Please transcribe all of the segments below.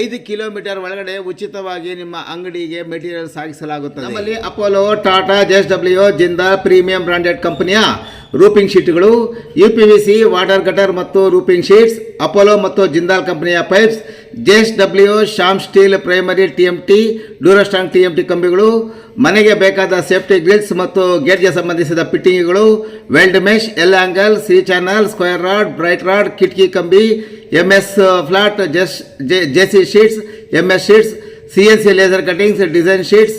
ಐದು ಕಿಲೋಮೀಟರ್ ಒಳಗಡೆ ಉಚಿತವಾಗಿ ನಿಮ್ಮ ಅಂಗಡಿಗೆ ಮೆಟೀರಿಯಲ್ ಸಾಗಿಸಲಾಗುತ್ತದೆ. ನಮ್ಮಲ್ಲಿ Apollo, Tata JSW Jindal, premium branded ಕಂಪನಿಯ roofing ಶೀಟ್ಗಳು, U P V C, water cutter ಮತ್ತು ರೂಪಿಂಗ್ ಶೀಟ್ಸ್, ಅಪೋಲೋ ಮತ್ತು ಜಿಂದಾಲ್ ಕಂಪನಿಯ pipes J S W Shyam steel primary T M T ಡ್ಯೂರಸ್ಟಾಂಗ್ T M T ಕಂಬಿಗಳು, ಮನೆಗೆ ಬೇಕಾದ ಸೇಫ್ಟಿ ಗ್ರಿಲ್ಸ್ ಮತ್ತು ಗೇಟ್ಗೆ ಸಂಬಂಧಿಸಿದ ಫಿಟ್ಟಿಂಗ್ಗಳು, weld mesh, L angle C channel, square rod, bright rod, ಕಿಟಕಿ ಕಂಬಿ M S flat, J S J C sheets M S sheets, C N C laser cuttings design sheets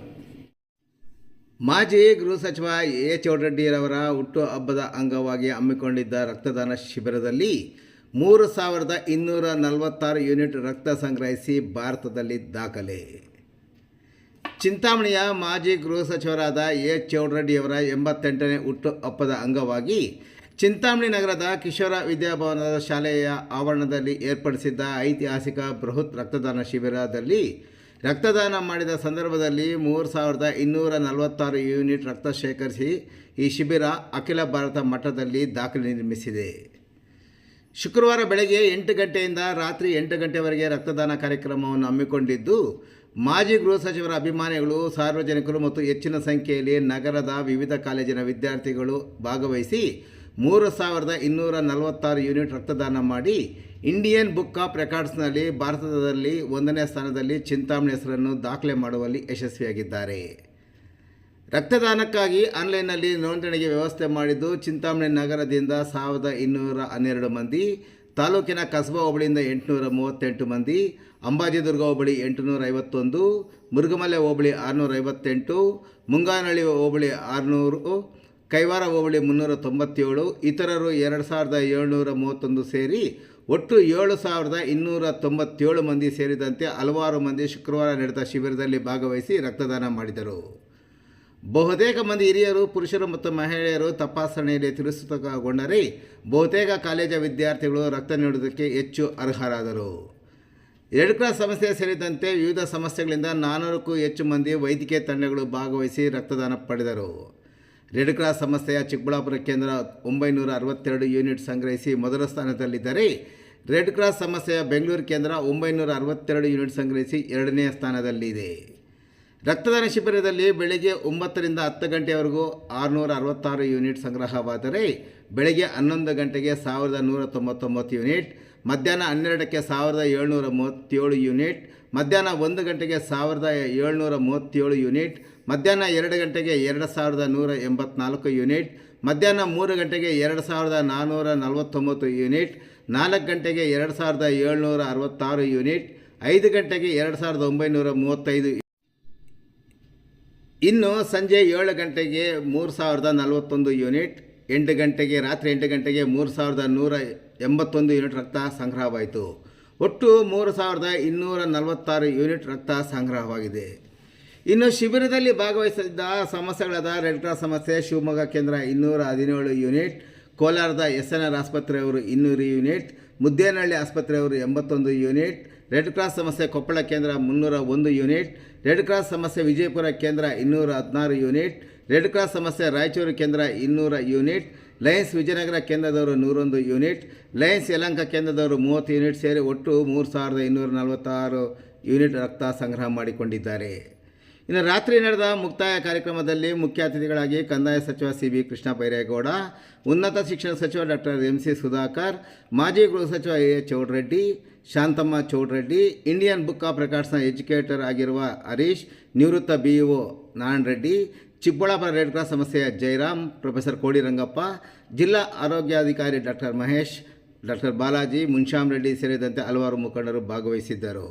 ಮಾಜಿ ಗೃಹ ಸಚಿವ ಎ ಚೌಡರೆಡ್ಡಿಯರವರ ಹುಟ್ಟು ಹಬ್ಬದ ಅಂಗವಾಗಿ ಹಮ್ಮಿಕೊಂಡಿದ್ದ ರಕ್ತದಾನ ಶಿಬಿರದಲ್ಲಿ ಮೂರು ಸಾವಿರದ ಇನ್ನೂರ ನಲವತ್ತಾರು ಯೂನಿಟ್ ರಕ್ತ ಸಂಗ್ರಹಿಸಿ ಭಾರತದಲ್ಲಿ ದಾಖಲೆ. ಚಿಂತಾಮಣಿಯ ಮಾಜಿ ಗೃಹ ಸಚಿವರಾದ ಎ ಚೌಡರೆಡ್ಡಿಯವರ ಎಂಬತ್ತೆಂಟನೇ ಹುಟ್ಟು ಹಬ್ಬದ ಅಂಗವಾಗಿ ಚಿಂತಾಮಣಿ ನಗರದ ಕಿಶೋರ ವಿದ್ಯಾಭವನದ ಶಾಲೆಯ ಆವರಣದಲ್ಲಿ ಏರ್ಪಡಿಸಿದ್ದ ಐತಿಹಾಸಿಕ ಬೃಹತ್ ರಕ್ತದಾನ ಶಿಬಿರದಲ್ಲಿ ರಕ್ತದಾನ ಮಾಡಿದ ಸಂದರ್ಭದಲ್ಲಿ ಮೂರು ಸಾವಿರದ ಇನ್ನೂರ ನಲವತ್ತಾರು ಯೂನಿಟ್ ರಕ್ತ ಶೇಖರಿಸಿ ಈ ಶಿಬಿರ ಅಖಿಲ ಭಾರತ ಮಟ್ಟದಲ್ಲಿ ದಾಖಲೆ ನಿರ್ಮಿಸಿದೆ. ಶುಕ್ರವಾರ ಬೆಳಗ್ಗೆ ಎಂಟು ಗಂಟೆಯಿಂದ ರಾತ್ರಿ ಎಂಟು ಗಂಟೆವರೆಗೆ ರಕ್ತದಾನ ಕಾರ್ಯಕ್ರಮವನ್ನು ಹಮ್ಮಿಕೊಂಡಿದ್ದು, ಮಾಜಿ ಗೃಹ ಸಚಿವರ ಅಭಿಮಾನಿಗಳು, ಸಾರ್ವಜನಿಕರು ಮತ್ತು ಹೆಚ್ಚಿನ ಸಂಖ್ಯೆಯಲ್ಲಿ ನಗರದ ವಿವಿಧ ಕಾಲೇಜಿನ ವಿದ್ಯಾರ್ಥಿಗಳು ಭಾಗವಹಿಸಿ ಮೂರು ಸಾವಿರದ ಇನ್ನೂರ ನಲವತ್ತಾರು ಯೂನಿಟ್ ರಕ್ತದಾನ ಮಾಡಿ ಇಂಡಿಯನ್ ಬುಕ್ ಆಫ್ ರೆಕಾರ್ಡ್ಸ್ನಲ್ಲಿ ಭಾರತದಲ್ಲಿ ಒಂದನೇ ಸ್ಥಾನದಲ್ಲಿ ಚಿಂತಾಮಣಿ ಹೆಸರನ್ನು ದಾಖಲೆ ಮಾಡುವಲ್ಲಿ ಯಶಸ್ವಿಯಾಗಿದ್ದಾರೆ. ರಕ್ತದಾನಕ್ಕಾಗಿ ಆನ್ಲೈನ್ನಲ್ಲಿ ನೋಂದಣಿಗೆ ವ್ಯವಸ್ಥೆ ಮಾಡಿದ್ದು ಚಿಂತಾಮಣಿ ನಗರದಿಂದ ಸಾವಿರದ ಇನ್ನೂರ ಹನ್ನೆರಡು ಮಂದಿ, ತಾಲೂಕಿನ ಕಸಬಾ ಹೋಬಳಿಯಿಂದ ಎಂಟುನೂರ ಮೂವತ್ತೆಂಟು ಮಂದಿ, ಅಂಬಾಜಿದುರ್ಗ ಹೋಬಳಿ ಎಂಟುನೂರ ಐವತ್ತೊಂದು ಮುರುಗಮಲೆ ಹೋಬಳಿ ಆರುನೂರ ಐವತ್ತೆಂಟು ಮುಂಗಾನಹಳ್ಳಿ ಹೋಬಳಿ ಆರುನೂರು ಕೈವಾರ ಹೋಬಳಿ ಮುನ್ನೂರ ತೊಂಬತ್ತೇಳು, ಇತರರು ಎರಡು ಸಾವಿರದ ಏಳ್ನೂರ ಮೂವತ್ತೊಂದು ಸೇರಿ ಒಟ್ಟು ಏಳು ಸಾವಿರದ ಇನ್ನೂರ ತೊಂಬತ್ತೇಳು ಮಂದಿ ಸೇರಿದಂತೆ ಹಲವಾರು ಮಂದಿ ಶುಕ್ರವಾರ ನಡೆದ ಶಿಬಿರದಲ್ಲಿ ಭಾಗವಹಿಸಿ ರಕ್ತದಾನ ಮಾಡಿದರು. ಬಹುತೇಕ ಮಂದಿ ಹಿರಿಯರು, ಪುರುಷರು ಮತ್ತು ಮಹಿಳೆಯರು ತಪಾಸಣೆಯಲ್ಲಿ ತಿರಸ್ಕೃತಗೊಂಡರೆ ಬಹುತೇಕ ಕಾಲೇಜ ವಿದ್ಯಾರ್ಥಿಗಳು ರಕ್ತ ನೀಡುವುದಕ್ಕೆ ಹೆಚ್ಚು ಅರ್ಹರಾದರು. ರೆಡ್ ಕ್ರಾಸ್ ಸಮಸ್ಯೆ ಸೇರಿದಂತೆ ವಿವಿಧ ಸಮಸ್ಯೆಗಳಿಂದ ನಾನ್ನೂರಕ್ಕೂ ಹೆಚ್ಚು ಮಂದಿ ವೈದ್ಯಕೀಯ ತಂಡಗಳು ಭಾಗವಹಿಸಿ ರಕ್ತದಾನ ಪಡೆದರು. ರೆಡ್ ಕ್ರಾಸ್ ಸಂಸ್ಥೆಯ ಚಿಕ್ಕಬಳ್ಳಾಪುರ ಕೇಂದ್ರ ಒಂಬೈನೂರ ಅರವತ್ತೆರಡು ಯೂನಿಟ್ ಸಂಗ್ರಹಿಸಿ ಮೊದಲ ಸ್ಥಾನದಲ್ಲಿದ್ದರೆ, ರೆಡ್ ಕ್ರಾಸ್ ಸಂಸ್ಥೆಯ ಬೆಂಗಳೂರು ಕೇಂದ್ರ ಒಂಬೈನೂರ ಅರವತ್ತೆರಡು ಯೂನಿಟ್ ಸಂಗ್ರಹಿಸಿ ಎರಡನೇ ಸ್ಥಾನದಲ್ಲಿದೆ. ರಕ್ತದಾನ ಶಿಬಿರದಲ್ಲಿ ಬೆಳಗ್ಗೆ ಒಂಬತ್ತರಿಂದ ಹತ್ತು ಗಂಟೆವರೆಗೂ ಆರುನೂರ ಅರವತ್ತಾರು ಯೂನಿಟ್ ಸಂಗ್ರಹವಾದರೆ, ಬೆಳಗ್ಗೆ ಹನ್ನೊಂದು ಗಂಟೆಗೆ ಸಾವಿರದ ನೂರ ತೊಂಬತ್ತೊಂಬತ್ತು ಯೂನಿಟ್ ಮಧ್ಯಾಹ್ನ ಹನ್ನೆರಡಕ್ಕೆ ಸಾವಿರದ ಏಳ್ನೂರ ಮೂವತ್ತೇಳು ಯೂನಿಟ್, ಮಧ್ಯಾಹ್ನ ಒಂದು ಗಂಟೆಗೆ ಸಾವಿರದ ಏಳ್ನೂರ ಮೂವತ್ತೇಳು ಯೂನಿಟ್, ಮಧ್ಯಾಹ್ನ ಎರಡು ಗಂಟೆಗೆ ಎರಡು ಸಾವಿರದ ನೂರ ಎಂಬತ್ನಾಲ್ಕು ಯೂನಿಟ್, ಮಧ್ಯಾಹ್ನ ಮೂರು ಗಂಟೆಗೆ ಎರಡು ಸಾವಿರದ ನಾನ್ನೂರ ನಲವತ್ತೊಂಬತ್ತು ಯೂನಿಟ್, ನಾಲ್ಕು ಗಂಟೆಗೆ ಎರಡು ಸಾವಿರದ ಏಳ್ನೂರ ಅರವತ್ತಾರು ಯೂನಿಟ್, ಐದು ಗಂಟೆಗೆ ಎರಡು ಸಾವಿರದ ಒಂಬೈನೂರ ಮೂವತ್ತೈದು ಇನ್ನು ಸಂಜೆ ಏಳು ಗಂಟೆಗೆ ಮೂರು ಸಾವಿರದ ನಲವತ್ತೊಂದು ಯೂನಿಟ್, ಎಂಟು ಗಂಟೆಗೆ, ರಾತ್ರಿ ಎಂಟು ಗಂಟೆಗೆ ಮೂರು ಸಾವಿರದ ನೂರ ಎಂಬತ್ತೊಂದು ಯೂನಿಟ್ ರಕ್ತ ಸಂಗ್ರಹವಾಯಿತು. ಒಟ್ಟು ಮೂರು ಸಾವಿರದ ಇನ್ನೂರ ನಲವತ್ತಾರು ಯೂನಿಟ್ ರಕ್ತ ಸಂಗ್ರಹವಾಗಿದೆ. ಇನ್ನು ಶಿಬಿರದಲ್ಲಿ ಭಾಗವಹಿಸಿದ್ದ ಸಮಸ್ಯೆಗಳಾದ ರೆಡ್ ಕ್ರಾಸ್ ಸಮಸ್ಯೆ, ಶಿವಮೊಗ್ಗ ಕೇಂದ್ರ ಇನ್ನೂರ ಹದಿನೇಳು ಯೂನಿಟ್, ಕೋಲಾರದ ಎಸ್ ಎನ್ ಆರ್ ಆಸ್ಪತ್ರೆಯವರು ಇನ್ನೂರು ಯೂನಿಟ್, ಮುದ್ದೇನಹಳ್ಳಿ ಆಸ್ಪತ್ರೆಯವರು ಎಂಬತ್ತೊಂದು ಯೂನಿಟ್ ರೆಡ್ ಕ್ರಾಸ್ ಸಮಸ್ಯೆ ಕೊಪ್ಪಳ ಕೇಂದ್ರ ಮುನ್ನೂರ ಒಂದು ಯೂನಿಟ್ ರೆಡ್ ಕ್ರಾಸ್ ಸಮಸ್ಯೆ ವಿಜಯಪುರ ಕೇಂದ್ರ ಇನ್ನೂರ ಹದಿನಾರು ಯೂನಿಟ್ ರೆಡ್ ಕ್ರಾಸ್ ಸಮಸ್ಯೆ ರಾಯಚೂರು ಕೇಂದ್ರ ಇನ್ನೂರ ಯೂನಿಟ್ ಲಯನ್ಸ್ ವಿಜಯನಗರ ಕೇಂದ್ರದವರು ನೂರೊಂದು ಯೂನಿಟ್, ಲಯನ್ಸ್ ಯಲಂಕ ಕೇಂದ್ರದವರು ಮೂವತ್ತು ಯೂನಿಟ್ ಸೇರಿ ಒಟ್ಟು ಮೂರು ಸಾವಿರದ ಇನ್ನೂರ ನಲವತ್ತಾರು ಯೂನಿಟ್ ರಕ್ತ ಸಂಗ್ರಹ ಮಾಡಿಕೊಂಡಿದ್ದಾರೆ. ಇನ್ನು ರಾತ್ರಿ ನಡೆದ ಮುಕ್ತಾಯ ಕಾರ್ಯಕ್ರಮದಲ್ಲಿ ಮುಖ್ಯ ಅತಿಥಿಗಳಾಗಿ ಕಂದಾಯ ಸಚಿವ ಸಿ ಬಿ ಕೃಷ್ಣ ಬೈರೇಗೌಡ, ಉನ್ನತ ಶಿಕ್ಷಣ ಸಚಿವ ಡಾಕ್ಟರ್ ಎಂ ಸಿ ಸುಧಾಕರ್, ಮಾಜಿ ಗೃಹ ಸಚಿವ A Chowdareddy, Shanthamma Chowdreddy, Indian book of ರೆಕಾರ್ಡ್ಸ್ನ educator ಆಗಿರುವ ಹರೀಶ್, ನಿವೃತ್ತ B E O Narayana Reddy Chikkaballapur red cross ಸಂಸ್ಥೆಯ ಜಯರಾಮ್, ಪ್ರೊಫೆಸರ್ ಕೋಡಿರಂಗಪ್ಪ, ಜಿಲ್ಲಾ ಆರೋಗ್ಯಾಧಿಕಾರಿ ಡಾಕ್ಟರ್ ಮಹೇಶ್, ಡಾಕ್ಟರ್ ಬಾಲಾಜಿ, ಮುನ್ಶಾಮ್ ರೆಡ್ಡಿ ಸೇರಿದಂತೆ ಹಲವಾರು ಮುಖಂಡರು ಭಾಗವಹಿಸಿದ್ದರು.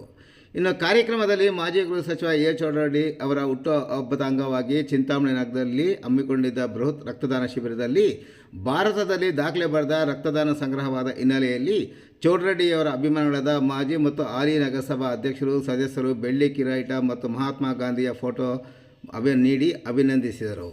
ಇನ್ನು ಕಾರ್ಯಕ್ರಮದಲ್ಲಿ ಮಾಜಿ ಗೃಹ ಸಚಿವ ಎ. ಚೌಡರೆಡ್ಡಿ ಅವರ ಹುಟ್ಟು ಹಬ್ಬದ ಅಂಗವಾಗಿ ಚಿಂತಾಮಣಿ ನಗರದಲ್ಲಿ ಹಮ್ಮಿಕೊಂಡಿದ್ದ ಬೃಹತ್ ರಕ್ತದಾನ ಶಿಬಿರದಲ್ಲಿ ಭಾರತದಲ್ಲಿ ದಾಖಲೆ ಬರೆದ ರಕ್ತದಾನ ಸಂಗ್ರಹವಾದ ಹಿನ್ನೆಲೆಯಲ್ಲಿ ಚೌಡರೆಡ್ಡಿಯವರ ಅಭಿಮಾನಿಗಳಾದ ಮಾಜಿ ಮತ್ತು ಹಾಲಿ ನಗರಸಭಾ ಅಧ್ಯಕ್ಷರು, ಸದಸ್ಯರು ಬೆಳ್ಳಿ ಕಿರೀಟ ಮತ್ತು ಮಹಾತ್ಮ ಗಾಂಧಿಯ ಫೋಟೋ ಅಭಿ ನೀಡಿ ಅಭಿನಂದಿಸಿದರು.